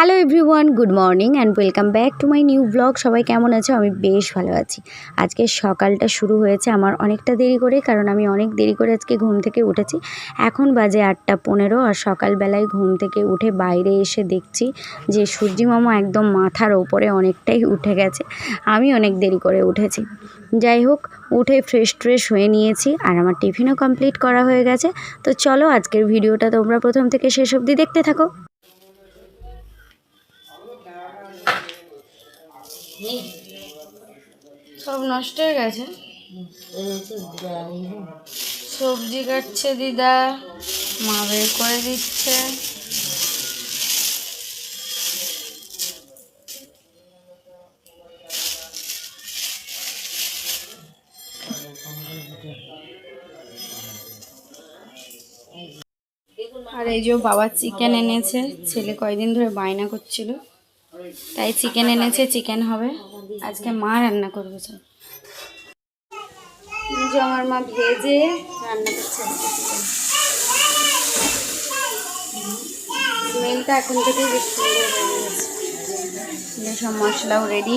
Hello everyone, good morning and welcome back to my new blog. সবাই কেমন আছো? আমি বেশ ভালো আছি। আজকে সকালটা শুরু হয়েছে আমার অনেকটা দেরি করে, কারণ আমি অনেক দেরি করে আজকে ঘুম থেকে উঠেছি। এখন বাজে আটটা পনেরো আর সকালবেলায় ঘুম থেকে উঠে বাইরে এসে দেখছি যে মামা একদম মাথার ওপরে অনেকটাই উঠে গেছে। আমি অনেক দেরি করে উঠেছি। যাই হোক, উঠে ফ্রেশ ট্রেশ হয়ে নিয়েছি আর আমার টিফিনও কমপ্লিট করা হয়ে গেছে। তো চলো আজকের ভিডিওটা তোমরা প্রথম থেকে শেষ অবধি দেখতে থাকো। সব নষ্ট হয়ে গেছে। সবজি কাটছে দিদা, মা বের করে দিচ্ছে। আর এই যে বাবা চিকেন এনেছে, ছেলে কয়দিন ধরে বায়না করছিল। তাই চিকেন এনেছে চিকেন হবে। আজকে মা রান্না করবে যে আমার মা ভেজে রান্না করছে স্মেলটা এখন থেকেই বেশ সুন্দর হয়ে গেছে। সব মশলাও রেডি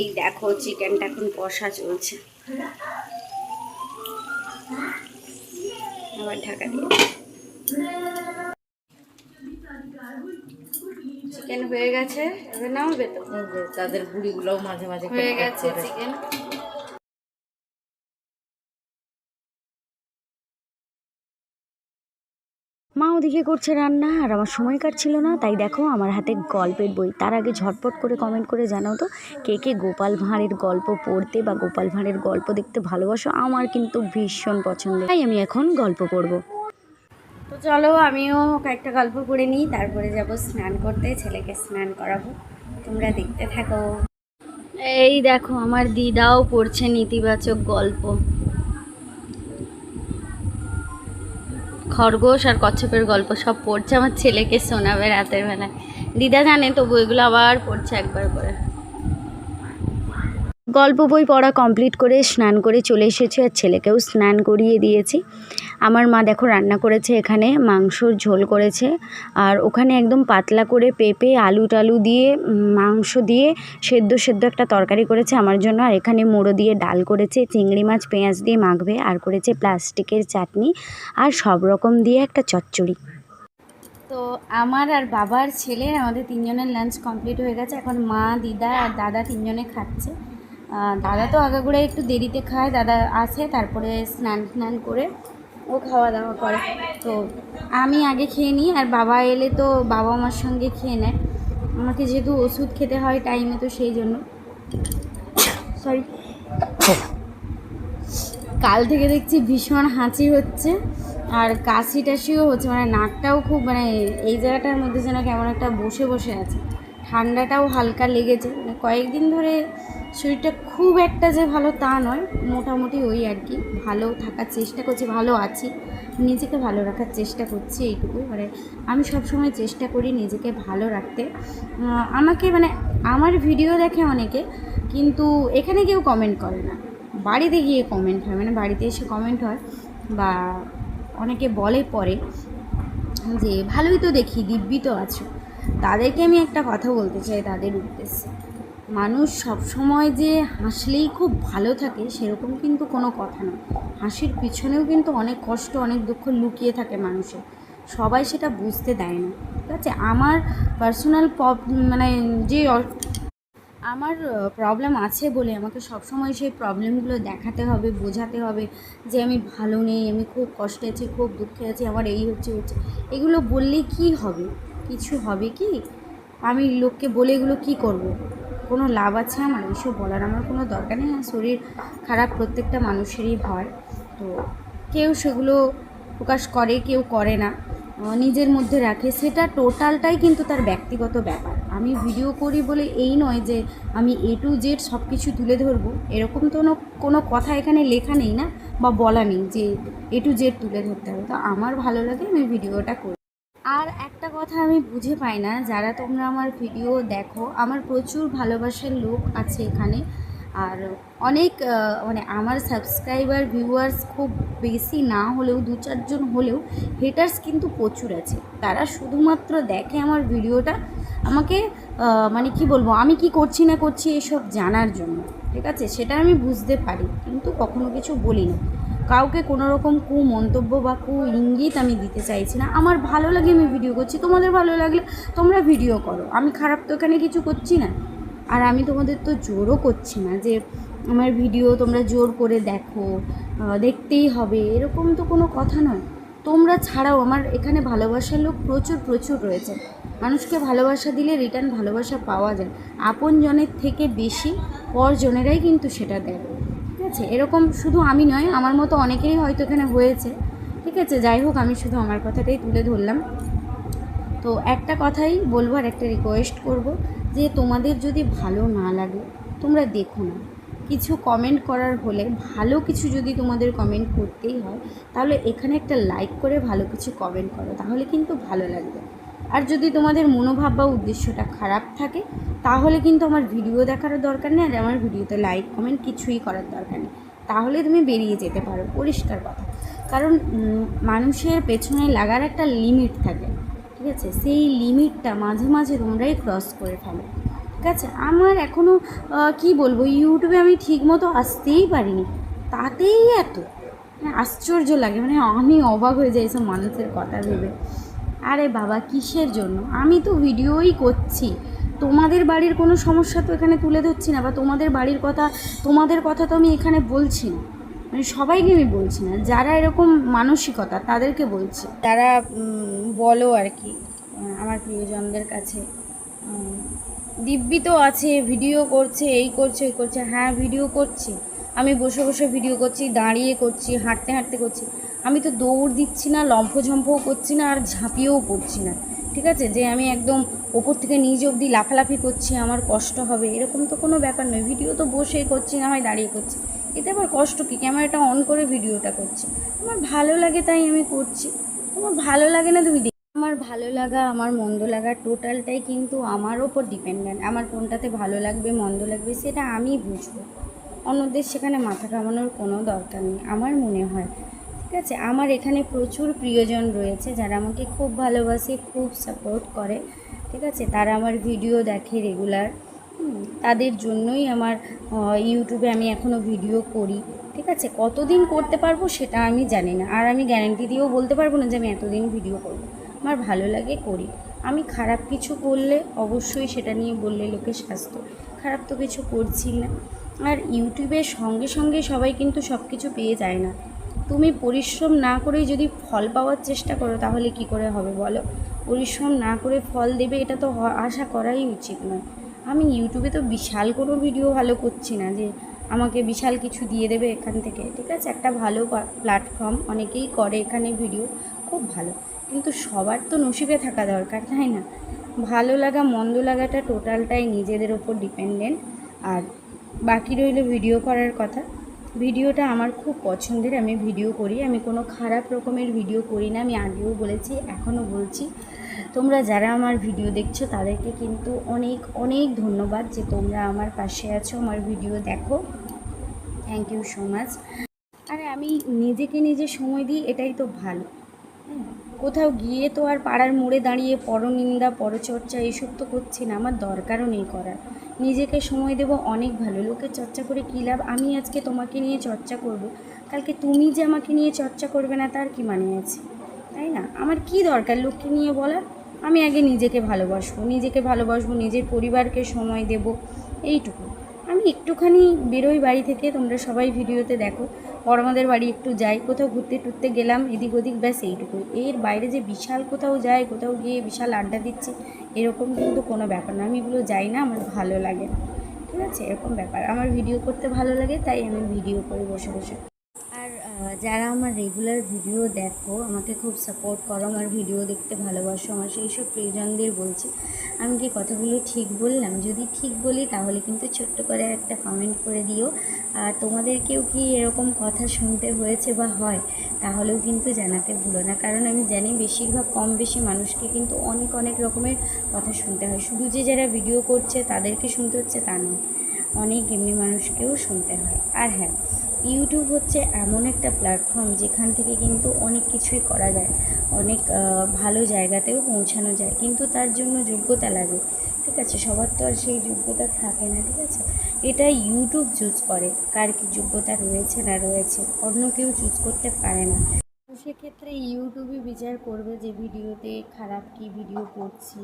এই দেখো চিকেনটা এখন কষা চলছে। আবার ঢাকা দিয়ে। চিকেন হয়ে গেছে। এবার নামাবে তো? তাদের বুড়িগুলোও মাঝে মাঝে হয়ে গেছে চিকেন মা ওদিকে করছে রান্না আর আমার সময় কাটছিল না, তাই দেখো আমার হাতে গল্পের বই। তার আগে ঝটপট করে কমেন্ট করে জানাও তো, কে কে গোপাল ভাঁড়ের গল্প পড়তে বা গোপাল ভাঁড়ের গল্প দেখতে ভালোবাসো, আমার কিন্তু ভীষণ পছন্দ তাই আমি এখন গল্প পড়ব। তো চলো আমিও কয়েকটা গল্প পড়ে নিই, তারপরে যাব স্নান করতে, ছেলেকে স্নান করাবো। তোমরা দেখতে থাকো। এই দেখো আমার দিদাও পড়ছে নেতিবাচক গল্প। খরগোশ আর কচ্ছপের গল্প সব পড়ছে আমার ছেলেকে শোনাবে রাতের বেলায়। দিদা জানে তবু এগুলো আবার পড়ছে একবার করে। গল্প বই পড়া কমপ্লিট করে স্নান করে চলে এসেছি আর ছেলেকেও স্নান করিয়ে দিয়েছি। আমার মা দেখো রান্না করেছে এখানে, মাংসর ঝোল করেছে আর ওখানে একদম পাতলা করে পেঁপে, আলু টালু দিয়ে মাংস দিয়ে সেদ্ধ সেদ্ধ একটা তরকারি করেছে আমার জন্য আর এখানে মুড়ো দিয়ে ডাল করেছে, চিংড়ি মাছ, পেঁয়াজ দিয়ে মাখবে আর করেছে প্লাস্টিকের চাটনি আর সব রকম দিয়ে একটা চচ্চড়ি। তো আমার আর বাবার ছেলের আমাদের তিনজনের লাঞ্চ কমপ্লিট হয়ে গেছে। এখন মা, দিদা আর দাদা তিনজনে খাচ্ছে। দাদা তো আগাগোড়ায় একটু দেরিতে খায়, দাদা আসে, তারপরে স্নান স্নান করে ও খাওয়া দাওয়া করে। তো আমি আগে খেয়ে নিই, আর বাবা এলে তো বাবা আমার সঙ্গে খেয়ে নেয়। আমাকে যেহেতু ওষুধ খেতে হয় টাইমে তো সেই জন্য। সরি কাল থেকে দেখছি ভীষণ হাঁচি হচ্ছে, আর কাশি টাশিও হচ্ছে মানে নাকটাও খুব মানে এই জায়গাটার মধ্যে যেন কেমন একটা বসে বসে আছে। ঠান্ডাটাও হালকা লেগেছে। মানে কয়েকদিন ধরে শরীরটা খুব একটা যে ভালো তা নয়, মোটামুটি ওই আর কি। ভালো থাকার চেষ্টা করছি, ভালো আছি। নিজেকে ভালো রাখার চেষ্টা করছি এইটুকু। মানে আমি সবসময় চেষ্টা করি নিজেকে ভালো রাখতে। আমাকে মানে আমার ভিডিও দেখে অনেকে, কিন্তু এখানে কেউ কমেন্ট করে না। বাড়িতে গিয়ে কমেন্ট হয় মানে বাড়িতে এসে কমেন্ট হয় বা অনেকে বলে পরে যে, ভালোই তো দেখি, দিব্যি তো আছো। তাদেরকে আমি একটা কথা বলতে চাই তাদের উদ্দেশ্যে। মানুষ সবসময় যে হাসলেই খুব ভালো থাকে সেরকম কিন্তু কোনো কথা নয়। হাসির পিছনেও কিন্তু অনেক কষ্ট, অনেক দুঃখ লুকিয়ে থাকে মানুষের। সবাই সেটা বুঝতে দেয় না। ঠিক আছে? আমার পার্সোনাল মানে যে আমার প্রবলেম আছে বলে আমাকে সবসময় সেই প্রবলেমগুলো দেখাতে হবে, বোঝাতে হবে যে আমি ভালো নেই, আমি খুব কষ্টে আছি, খুব দুঃখে আছি, আমার এই হচ্ছে হচ্ছে। এগুলো বললে কি হবে? কিছু হবে কি? আমি লোককে বলে এগুলো কি করব। কোনো লাভ আছে আমার? এসব বলার আমার কোনো দরকার নেই। আর শরীর খারাপ প্রত্যেকটা মানুষেরই হয়। তো কেউ সেগুলো প্রকাশ করে, কেউ করে না। নিজের মধ্যে রাখে। সেটা টোটালটাই কিন্তু তার ব্যক্তিগত ব্যাপার। আমি ভিডিও করি বলে এই নয় যে আমি এ টু জেড সব কিছু তুলে ধরবো। এরকম তো কোনো কথা এখানে লেখা নেই না বা বলা নেই যে এ টু জেড তুলে ধরতে হবে। তো আমার ভালো লাগে আমি ভিডিওটা করি। আর একটা কথা আমি বুঝে পাই না, যারা তোমরা আমার ভিডিও দেখো, আমার প্রচুর ভালোবাসার লোক আছে এখানে। আর অনেক মানে আমার সাবস্ক্রাইবার ভিউয়ার্স খুব বেশি না হলেও, দু চারজন হলেও হেটার্স কিন্তু প্রচুর আছে। তারা শুধুমাত্র দেখে আমার ভিডিওটা। আমাকে মানে কি বলব, আমি কি করছি না করছি এসব জানার জন্য, ঠিক আছে? সেটা আমি বুঝতে পারি, কিন্তু কখনো কিছু বলি না কাউকে কোনো রকম কু মন্তব্য বা কু ইঙ্গিত আমি দিতে চাইছি না। আমার ভালো লাগে আমি ভিডিও করছি, তোমাদের ভালো লাগলে তোমরা ভিডিও করো। আমি খারাপ তো এখানে কিছু করছি না। আর আমি তোমাদের তো জোরও করছি না যে আমার ভিডিও তোমরা জোর করে দেখো দেখতেই হবে, এরকম তো কোনো কথা নয়। তোমরা ছাড়াও আমার এখানে ভালোবাসার লোক প্রচুর প্রচুর রয়েছে। মানুষকে ভালোবাসা দিলে রিটার্ন ভালোবাসা পাওয়া যায়। আপন জনের থেকে বেশি, পরজনেরাই কিন্তু সেটা দেয়। আছে এরকম শুধু আমি নয়, আমার মতো অনেকেই হয়তো এখানে হয়েছে। ঠিক আছে? যাই হোক, আমি শুধু আমার কথাটাই তুলে ধরলাম। তো একটা কথাই বলব আর একটা রিকোয়েস্ট করব যে তোমাদের যদি ভালো না লাগে, তোমরা দেখো না। কিছু কমেন্ট করার হলে, ভালো কিছু যদি তোমাদের কমেন্ট করতেই হয়, তাহলে এখানে একটা লাইক করে ভালো কিছু কমেন্ট করো। তাহলে কিন্তু ভালো লাগবে। আর যদি তোমাদের মনোভাব বা উদ্দেশ্যটা খারাপ থাকে, তাহলে কিন্তু আমার ভিডিও দেখারও দরকার নেই, আর আমার ভিডিওতে লাইক কমেন্ট কিছুই করার দরকার নেই। তাহলে তুমি বেরিয়ে যেতে পারো, পরিষ্কার কথা। কারণ মানুষের পেছনে লাগার একটা লিমিট থাকে, ঠিক আছে? সেই লিমিটটা মাঝে মাঝে তোমরাই ক্রস করে ফেলো, ঠিক আছে? আমার এখনও কি বলব ইউটিউবে আমি ঠিকমতো আসতেই পারিনি। তাতেই এত মানে আশ্চর্য লাগে মানে আমি অবাক হয়ে যাই এসব মানুষের কথা ভেবে। আরে বাবা, কিসের জন্য? আমি তো ভিডিওই করছি। তোমাদের বাড়ির কোনো সমস্যা তো এখানে তুলে ধরছি না, বা তোমাদের বাড়ির কথা, তোমাদের কথা তো আমি এখানে বলছি না। মানে সবাইকে আমি বলছি না, যারা এরকম মানসিকতা তাদেরকে বলছি। তারা বলো আর কি আমার প্রিয়জনদের কাছে। দিব্যি তো আছে, ভিডিও করছে, এই করছে, ওই করছে। হ্যাঁ ভিডিও করছি। আমি বসে বসে ভিডিও করছি, দাঁড়িয়ে করছি, হাঁটতে হাঁটতে করছি। আমি তো দৌড় দিচ্ছি না লম্ফঝম্পও করছি না আর ঝাঁপিয়েও পড়ছি না। ঠিক আছে? যে আমি একদম ওপর থেকে নিচ অবধি লাফালাফি করছি, আমার কষ্ট হবে, এরকম তো কোনো ব্যাপার নয়। ভিডিও তো বসেই করছি, না হয় দাঁড়িয়ে করছি। এতে আবার কষ্ট কী? ক্যামেরাটা অন করে ভিডিওটা করছি। আমার ভালো লাগে তাই আমি করছি। তোমার ভালো লাগে না তুমি আমার ভালো লাগা, আমার মন্দ লাগা টোটালটাই কিন্তু আমার ওপর ডিপেন্ডেন্ট। আমার কোনটাতে ভালো লাগবে, মন্দ লাগবে সেটা আমি বুঝব। অন্যদের সেখানে মাথা কামানোর কোনো দরকার নেই। আমার মনে হয় ঠিক আছে? আমার এখানে প্রচুর প্রিয়জন রয়েছে যারা আমাকে খুব ভালোবাসে, খুব সাপোর্ট করে, ঠিক আছে? তারা আমার ভিডিও দেখে রেগুলার তাদের জন্যই আমার ইউটিউবে আমি এখনও ভিডিও করি, ঠিক আছে? কতদিন করতে পারব সেটা আমি জানি না। আর আমি গ্যারান্টি দিয়েও বলতে পারব না যে আমি এতদিন ভিডিও করব। আমার ভালো লাগে করি। আমি খারাপ কিছু করলে অবশ্যই সেটা নিয়ে বললে লোকে স্বাস্থ্য খারাপ তো কিছু করছি না। আর ইউটিউবের সঙ্গে সঙ্গে সবাই কিন্তু সব কিছু পেয়ে যায় না। তুমি পরিশ্রম না করেই যদি ফল পাওয়ার চেষ্টা করো, তাহলে কি করে হবে বলো? পরিশ্রম না করে ফল দেবে, এটা তো আশা করাই উচিত নয়। আমি ইউটিউবে তো বিশাল কোনো ভিডিও ভালো করছি না যে আমাকে বিশাল কিছু দিয়ে দেবে এখান থেকে। ঠিক আছে, একটা ভালো প্ল্যাটফর্ম অনেকেই করে এখানে ভিডিও খুব ভালো। কিন্তু সবার তো নসিবে থাকা দরকার, তাই না? ভালো লাগা, মন্দ লাগাটা টোটালটাই নিজেদের ওপর ডিপেন্ডেন্ট আর বাকি রইল ভিডিও করার কথা। ভিডিওটা আমার খুব পছন্দের, আমি ভিডিও করি। আমি কোনো খারাপ রকমের ভিডিও করি না, আমি আগেও বলেছি, এখনও বলছি। তোমরা যারা আমার ভিডিও দেখছ, তাদেরকে কিন্তু অনেক অনেক ধন্যবাদ যে তোমরা আমার পাশে আছো, আমার ভিডিও দেখো। থ্যাংক ইউ সো মাচ আরে আমি নিজেকে নিজে সময় দিই, এটাই তো ভালো। কোথাও গিয়ে তো আর পাড়ার মোড়ে দাঁড়িয়ে পরনিন্দা, পরচর্চা, এসব তো করছি না, আমার দরকারও নেই করার। নিজেকে সময় দেব অনেক ভালো। লোকে চর্চা করে কী লাভ? আমি আজকে তোমাকে নিয়ে চর্চা করব। কালকে তুমি যে আমাকে নিয়ে চর্চা করবে না, তার কি মানে আছে? তাই না? আমার কি দরকার লোককে নিয়ে বলার? আমি আগে নিজেকে ভালোবাসবো নিজেকে ভালোবাসবো, নিজের পরিবারকে সময় দেব, এইটুকু। আমি একটুখানি বেরোই বাড়ি থেকে, তোমরা সবাই ভিডিওতে দেখো। পরমাদের বাড়ি একটু যাই, কোথাও ঘুরতে টুরতে গেলাম, এদিক ওদিক ব্যাস এইটুকু। এর বাইরে যে বিশাল কোথাও যায় কোথাও গিয়ে বিশাল আড্ডা দিচ্ছে, এরকম কিন্তু কোনো ব্যাপার না। আমি এগুলো যাই না, আমার ভালো লাগে। ঠিক আছে? এরকম ব্যাপার। আমার ভিডিও করতে ভালো লাগে, তাই আমি ভিডিও করি বসে বসে যারা আমার রেগুলার ভিডিও দেখো, আমাকে খুব সাপোর্ট করো, আমার ভিডিও দেখতে ভালোবাসো, আমার সেই সব প্রিয়জনদের বলছি। আমি কি কথাগুলো ঠিক বললাম? যদি ঠিক বলি, তাহলে কিন্তু ছোট্ট করে একটা কমেন্ট করে দিও। আর তোমাদেরকেও কি এরকম কথা শুনতে হয়েছে বা হয়, তাহলেও কিন্তু জানাতে ভুলো না। কারণ আমি জানি বেশিরভাগ কম বেশি মানুষকে কিন্তু অনেক অনেক রকমের কথা শুনতে হয়। শুধু যে যারা ভিডিও করছে, তাদেরকে শুনতে হচ্ছে তা নয়, অনেক এমনি মানুষকেও শুনতে হয়। আর হ্যাঁ ইউটিউব হচ্ছে এমন একটা প্ল্যাটফর্ম যেখান থেকে কিন্তু অনেক কিছুই করা যায়, অনেক ভালো জায়গাতেও পৌঁছানো যায়, কিন্তু তার জন্য যোগ্যতা লাগে, ঠিক আছে? সবার তো আর সেই যোগ্যতা থাকে না, ঠিক আছে? এটা ইউটিউব চুজ করে, কার কি যোগ্যতা রয়েছে না রয়েছে, অন্য কেউ চুজ করতে পারে না। সেক্ষেত্রে ইউটিউবই বিচার করবে যে ভিডিওতে খারাপ কি ভিডিও করছি,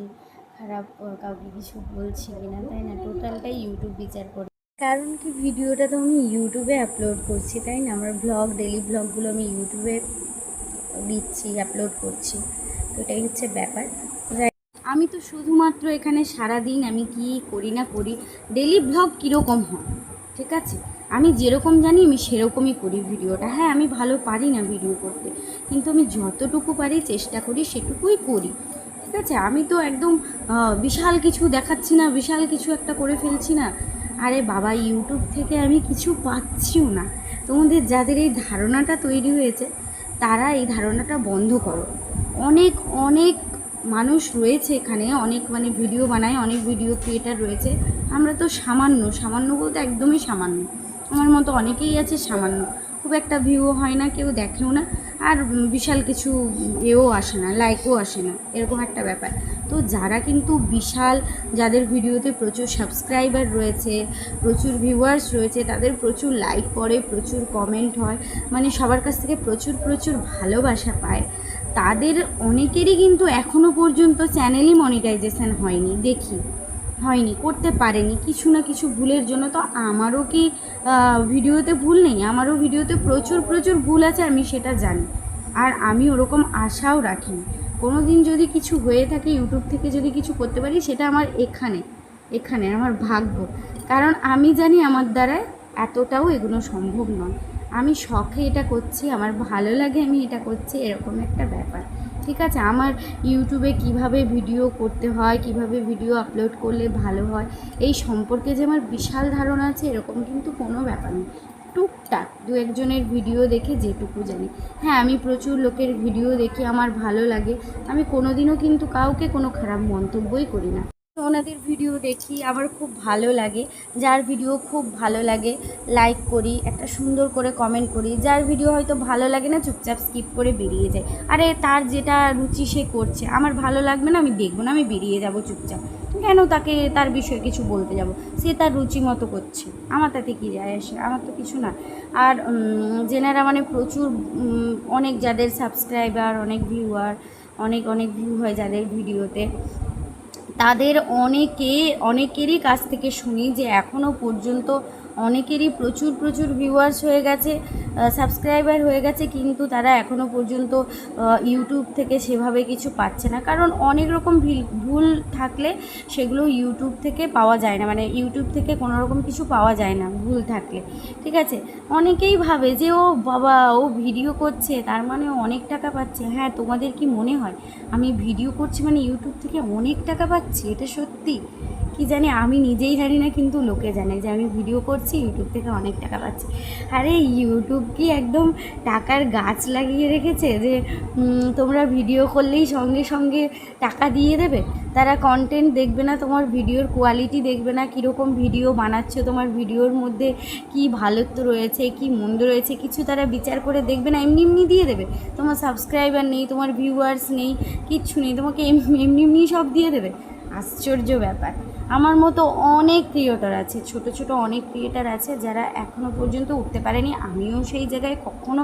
খারাপ কাউকে কিছু বলছি কিনা, তাই না? টোটালটাই ইউটিউব বিচার করবে কারণ কি ভিডিওটা তো আমি ইউটিউবে আপলোড করছি, তাই না? আমার ব্লগ ডেলি ব্লগগুলো আমি ইউটিউবে দিচ্ছি আপলোড করছি। তো এটাই হচ্ছে ব্যাপার। আমি তো শুধুমাত্র এখানে সারা দিন আমি কি করি না করি ডেলি ব্লগ কীরকম হয়, ঠিক আছে? আমি যেরকম জানি আমি সেরকমই করি ভিডিওটা। হ্যাঁ আমি ভালো পারি না ভিডিও করতে, কিন্তু আমি যতটুকু পারি চেষ্টা করি সেটুকুই করি, ঠিক আছে? আমি তো একদম বিশাল কিছু দেখাচ্ছি না, বিশাল কিছু একটা করে ফেলছি না। আরে বাবা, ইউটিউব থেকে আমি কিছু পাচ্ছিও না। তোমাদের যাদের এই ধারণাটা তৈরি হয়েছে, তারা এই ধারণাটা বন্ধ করো। অনেক অনেক মানুষ রয়েছে এখানে, অনেক মানে ভিডিও বানায়, অনেক ভিডিও ক্রিয়েটার রয়েছে। আমরা তো সামান্য সামান্য বলতে একদমই সামান্য। আমার মতো অনেকেই আছে সামান্য। খুব একটা ভিউও হয় না, কেউ দেখেও না। আর বিশাল কিছু এও আসে না লাইকও আসে না, এরকম একটা ব্যাপার। তো যারা কিন্তু বিশাল, যাদের ভিডিওতে প্রচুর সাবস্ক্রাইবার রয়েছে, প্রচুর ভিউয়ার্স রয়েছে, তাদের প্রচুর লাইক পড়ে, প্রচুর কমেন্ট হয় মানে সবার কাছ থেকে প্রচুর প্রচুর ভালোবাসা পায়, তাদের অনেকেরই কিন্তু এখনও পর্যন্ত চ্যানেলই মনিটাইজেশান হয়নি, দেখি। হয়নি, করতে পারেনি। কিছু না কিছু ভুলের জন্য তো আমারও কি ভিডিওতে ভুল নেই? আমারও ভিডিওতে প্রচুর প্রচুর ভুল আছে, আমি সেটা জানি। আর আমি ওরকম আশাও রাখিনি। কোনো দিন যদি কিছু হয়ে থাকে, ইউটিউব থেকে যদি কিছু করতে পারি, সেটা আমার এখানে এখানে আমার ভাগ্য। কারণ আমি জানি আমার দ্বারা এতটাও এগুলো সম্ভব নয়। আমি শখে এটা করছি, আমার ভালো লাগে, আমি এটা করছি, এরকম একটা ব্যাপার। ঠিক আছে, আমার ইউটিউবে কীভাবে ভিডিও করতে হয়, কীভাবে ভিডিও আপলোড করলে ভালো হয়, এই সম্পর্কে যে আমার বিশাল ধারণা আছে, এরকম কিন্তু কোনো ব্যাপার নেই। টুকটাক, দু একজনের ভিডিও দেখে যেটুকু জানি। হ্যাঁ আমি প্রচুর লোকের ভিডিও দেখে আমার ভালো লাগে, আমি কোনোদিনও কিন্তু কাউকে কোনো খারাপ মন্তব্যই করি না। ওনাদের ভিডিও দেখি, আমার খুব ভালো লাগে। যার ভিডিও খুব ভালো লাগে লাইক করি, একটা সুন্দর করে কমেন্ট করি। যার ভিডিও হয়তো ভালো লাগে না, চুপচাপ স্কিপ করে বেরিয়ে যায়। আরে, তার যেটা রুচি সে করছে। আমার ভালো লাগবে না, আমি দেখব না, আমি বেরিয়ে যাব চুপচাপ। কেন তাকে তার বিষয়ে কিছু বলতে যাব? সে তার রুচি মতো করছে। আমার তাতে কী যায় আসে? আমার তো কিছু না। আর যেনারা মানে প্রচুর অনেক যাদের সাবস্ক্রাইবার অনেক ভিউয়ার অনেক অনেক ভিউ হয় যাদের ভিডিওতে তাদের অনেকে অনেকেরই কাছ থেকে শুনি যে এখনও পর্যন্ত অনেকেরই প্রচুর প্রচুর ভিউয়ার্স হয়ে গেছে সাবস্ক্রাইবার হয়ে গেছে, কিন্তু তারা এখনও পর্যন্ত ইউটিউব থেকে সেভাবে কিছু পাচ্ছে না। কারণ অনেক রকম ভিল- ভুল থাকলে সেগুলো ইউটিউব থেকে পাওয়া যায় না। মানে ইউটিউব থেকে কোনো রকম কিছু পাওয়া যায় না ভুল থাকলে। ঠিক আছে? অনেকেই ভাবে যে, ও বাবা, ও ভিডিও করছে, তার মানে অনেক টাকা পাচ্ছে। হ্যাঁ তোমাদের কি মনে হয়? আমি ভিডিও করছি মানে ইউটিউব থেকে অনেক টাকা পাচ্ছি? এটা সত্যি? কি জানি, আমি নিজেই জানি না, কিন্তু লোকে জানে যে আমি ভিডিও করছি ইউটিউব থেকে অনেক টাকা পাচ্ছি। আরে ইউটিউব কি একদম টাকার গাছ লাগিয়ে রেখেছে যে তোমরা ভিডিও করলেই সঙ্গে সঙ্গে টাকা দিয়ে দেবে? তারা কন্টেন্ট দেখবে না, তোমার ভিডিওর কোয়ালিটি দেখবে না, কীরকম ভিডিও বানাচ্ছো, তোমার ভিডিওর মধ্যে কি ভালোত্ব রয়েছে, কি মন্দ রয়েছে, কিছু তারা বিচার করে দেখবে না, এমনি এমনি দিয়ে দেবে। তোমার সাবস্ক্রাইবার নেই, তোমার ভিউয়ার্স নেই, কিচ্ছু নেই, তোমাকে এম- এমনি এমনি সব দিয়ে দেবে। আশ্চর্য ব্যাপার। আমার মতো অনেক ক্রিয়েটার আছে, ছোট ছোট অনেক ক্রিয়েটার আছে যারা এখনও পর্যন্ত উঠতে পারেনি। আমিও সেই জায়গায় কখনো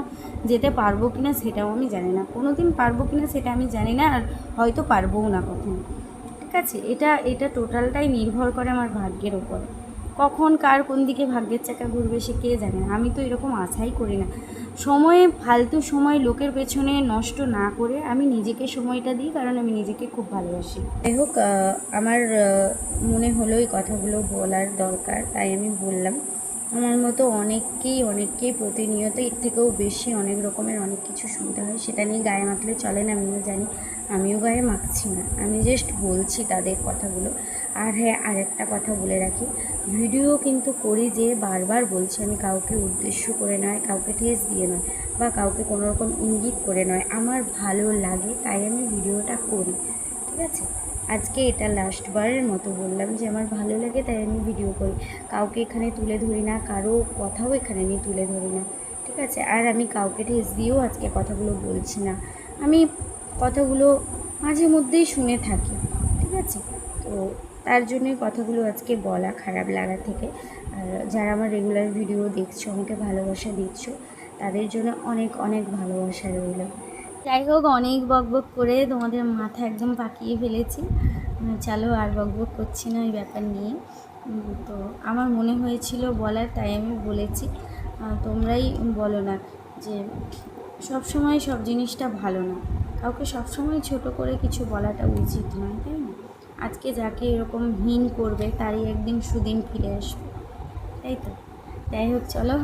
যেতে পারব কি না সেটাও আমি জানি না। কোনো দিন পারব কি না সেটা আমি জানি না আর হয়তো পারবোও না কখনো। ঠিক আছে, এটা এটা টোটালটাই নির্ভর করে আমার ভাগ্যের ওপর। কখন কার কোন দিকে ভাগ্যের চাকা ঘুরবে সে কে জানে? আমি তো এরকম আশাই করি না। সময়ে, ফালতু সময় লোকের পেছনে নষ্ট না করে আমি নিজেকে সময়টা দিই, কারণ আমি নিজেকে খুব ভালোবাসি। যাই হোক আমার মনে হলো এই কথাগুলো বলার দরকার, তাই আমি বললাম। আমার মতো অনেককেই অনেককেই প্রতিনিয়ত এর থেকেও বেশি অনেক রকমের অনেক কিছু শুনতে হয়। সেটা নিয়ে গায়ে মাখলে চলে না, আমিও জানি। আমিও গায়ে মাখছি না। আমি জাস্ট বলছি তাদের কথাগুলো। আর হ্যাঁ আরেকটা কথা বলে রাখি। ভিডিও কিন্তু করি যে বারবার বলছি, আমি কাউকে উদ্দেশ্য করে নয়, কাউকে ঠেস দিয়ে নয় বা কাউকে কোনো রকম ইঙ্গিত করে নয়। আমার ভালো লাগে, তাই আমি ভিডিওটা করি, ঠিক আছে? আজকে এটা লাস্টবারের মতো বললাম যে আমার ভালো লাগে, তাই আমি ভিডিও করি। কাউকে এখানে তুলে ধরি না, কারও কথাও এখানে আমি তুলে ধরি না, ঠিক আছে? আর আমি কাউকে ঠেস দিয়েও আজকে কথাগুলো বলছি না। আমি কথাগুলো মাঝে মধ্যেই শুনে থাকি, ঠিক আছে? তো তার জন্যই কথাগুলো আজকে বলা খারাপ লাগা থেকে। আর যারা আমার রেগুলার ভিডিও দেখছ, আমাকে ভালোবাসা দিচ্ছ, তাদের জন্য অনেক অনেক ভালোবাসা রইল। যাই হোক, অনেক বকবক করে তোমাদের মাথা একদম পাকিয়ে ফেলেছি। চলো আর বকবক করছি না ওই ব্যাপার নিয়ে। তো আমার মনে হয়েছিল বলার, তাই আমি বলেছি। তোমরাই বলো না যে সব সময় সব জিনিসটা ভালো না। কাউকে সবসময় ছোট করে কিছু বলাটা উচিত নয়, তাই না? আজকে যাকে এরকম হীন করবে, তারই একদিন সুদিন ফিরে আসবে, তাই তো? যাই হোক, চলো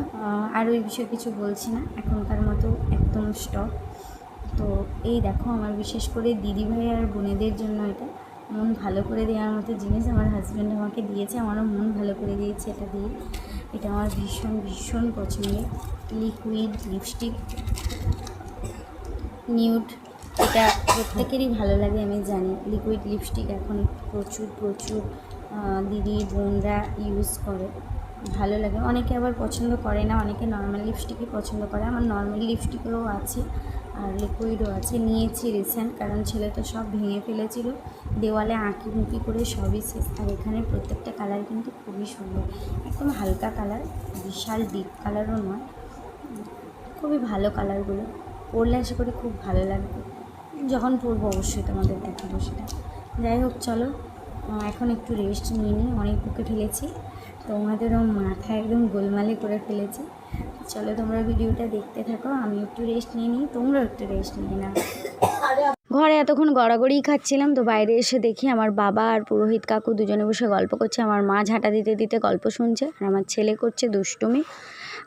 আর ওই বিষয়ে কিছু বলছি না, এখনকার মতো একদম স্টক তো এই দেখো, আমার বিশেষ করে দিদিভাই আর বোনেদের জন্য এটা, মন ভালো করে দেওয়ার মতো জিনিস আমার হাজব্যান্ড আমাকে দিয়েছে, আমারও মন ভালো করে দিয়েছে এটা দিয়ে। এটা আমার ভীষণ ভীষণ পছন্দের লিকুইড লিপস্টিক নিউড এটা প্রত্যেকেরই ভালো লাগে, আমি জানি। লিকুইড লিপস্টিক এখন প্রচুর প্রচুর দিদি, বোনরা ইউজ করে। ভালো লাগে। অনেকে আবার পছন্দ করে না, অনেকে নর্মাল লিপস্টিকই পছন্দ করে। আমার নর্মাল লিপস্টিকও আছে আর লিকুইডও আছে। নিয়েছি রিসেন্ট কারণ ছেলে তো সব ভেঙে ফেলেছিল। দেওয়ালে আঁকি মুকি করে সবই শেষ। আর এখানে প্রত্যেকটা কালার কিন্তু খুবই সুন্দর। একদম হালকা কালার বিশাল ডিপ কালারও নয়। খুবই ভালো কালারগুলো পরলে আশা করি খুব ভালো লাগবে। যখন পড়ব অবশ্যই তোমাদের দেখাবো সেটা। যাই হোক, চলো এখন একটু রেস্ট নিয়ে নিই অনেক বুকে ফেলেছি তোমাদেরও মাথা একদম গোলমালে করে ফেলেছি। চলো, তোমরা ভিডিওটা দেখতে থাকো, আমি একটু রেস্ট নিয়ে নিই তোমরাও একটু রেস্ট নিয়ে নাও। ঘরে এতক্ষণ গড়াগড়ি খাচ্ছিলাম, তো বাইরে এসে দেখি আমার বাবা আর পুরোহিত কাকু দুজনে বসে গল্প করছে। আমার মা ঝাঁটা দিতে দিতে গল্প শুনছে, আর আমার ছেলে করছে দুষ্টুমি।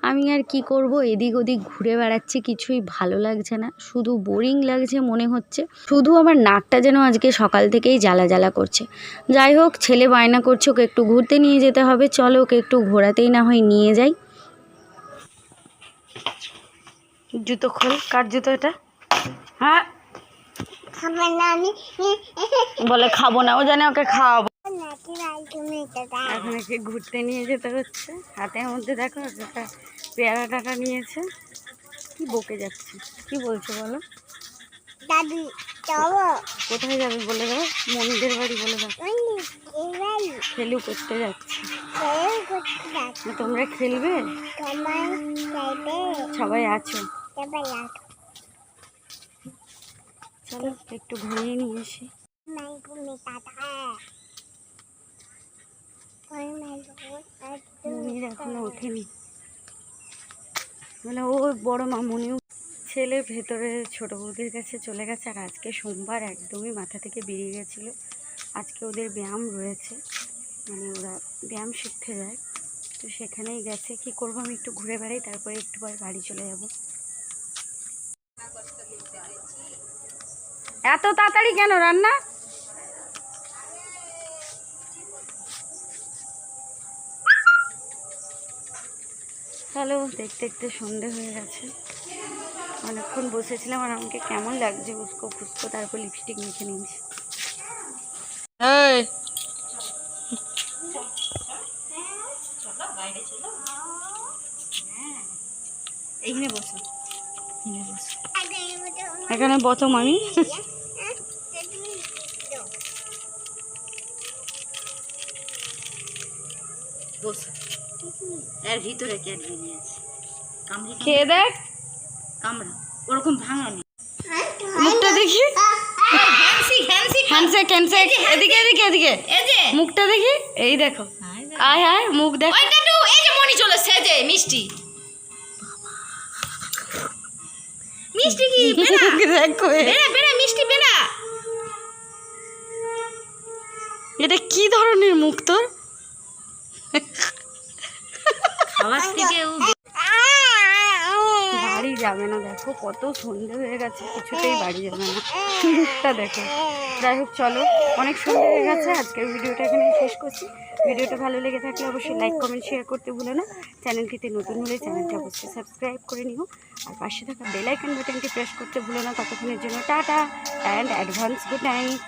আমি আর কি করব? এদিক ওদিক ঘুরে বেড়াচ্ছি কিছুই ভালো লাগছে না। শুধু বোরিং লাগছে মনে হচ্ছে। শুধু আমার নাকটা যেন আজকে সকাল থেকেই জ্বালা জ্বালা করছে। যাই হোক ছেলে বায়না করছে ওকে একটু ঘুরতে নিয়ে যেতে হবে। চলো ওকে একটু ঘোরাতেই না হয় নিয়ে যাই। জুতো খোল। কার জুতো এটা? হ্যাঁ। বলে খাব না ও জানে ওকে খাওয়াবো। এখন ঘুরতে নিয়ে যেতে হচ্ছে। হাতের মধ্যে দেখো পেয়ারা টাকা নিয়েছে। কি বকে যাচ্ছে? কি বলছো বলো? দাদি কোথায় যাবে বলে দাও? মন্দির বাড়ি বলে দাও। খেলু করতে যাচ্ছি। তোমরা খেলবে? সবাই আছো? চলো একটু ঘুরিয়ে নিয়ে আসি। মনির এখনও ওঠেনি। মানে ও বড় মামুনিও ছেলে, ভেতরে ছোটো বৌদির কাছে চলে গেছে আর আজকে সোমবার একদমই মাথা থেকে বেরিয়ে গেছিল। আজকে ওদের ব্যায়াম রয়েছে মানে ওরা ব্যায়াম শিখতে যায়। তো সেখানেই গেছে, কি করব আমি একটু ঘুরে বেড়াই, তারপরে একটু পর বাড়ি চলে যাব। এত তাড়াতাড়ি কেন রান্না? হ্যালো দেখতে দেখতে সন্ধে হয়ে গেছে। অনেকক্ষণ বসেছিলাম আর আমাকে কেমন লাগছে উস্কো ফুসকো তারপর লিপস্টিক মেখে নিয়েছি। এইখানে বসো। এখানে বসো। এখানে বসো মামি। বসে। এর ভিতরে ক্যাডবেরি আছে কামড়ি খেয়ে দেখ। কামড়া। ওরকম ভাঙা নেই। মুখটা দেখি। হ্যান্সি হ্যান্সি হ্যান্ডশেক হ্যান্ডশেক। এদিকে এদিকে এদিকে। মুখটা দেখি। এই দেখো। আয় আয় মুখ দেখ। এই যে মনি চলে সেজে মিষ্টি। মিষ্টি কি? দেখো বেড়া বেড়া মিষ্টি বেড়া এটা কি ধরনের মুখ তোর? আওয়াজ থেকে বাড়ি যাবে না, দেখো কত সন্ধে হয়ে গেছে, কিছুতেই বাড়ি যাবে না। মুখটা দেখো। যাই হোক, চলো, অনেক সন্ধে হয়ে গেছে, আজকের ভিডিওটা এখানে শেষ করছি। ভিডিওটা ভালো লেগে থাকলে অবশ্যই লাইক কমেন্ট শেয়ার করতে ভুলো না। চ্যানেলটিতে নতুন হলে চ্যানেলটি অবশ্যই সাবস্ক্রাইব করে নিও। আর পাশে থাকা বেল আইকন বাটনটি প্রেস করতে ভুলো না। ততক্ষণের জন্য tata and advance good night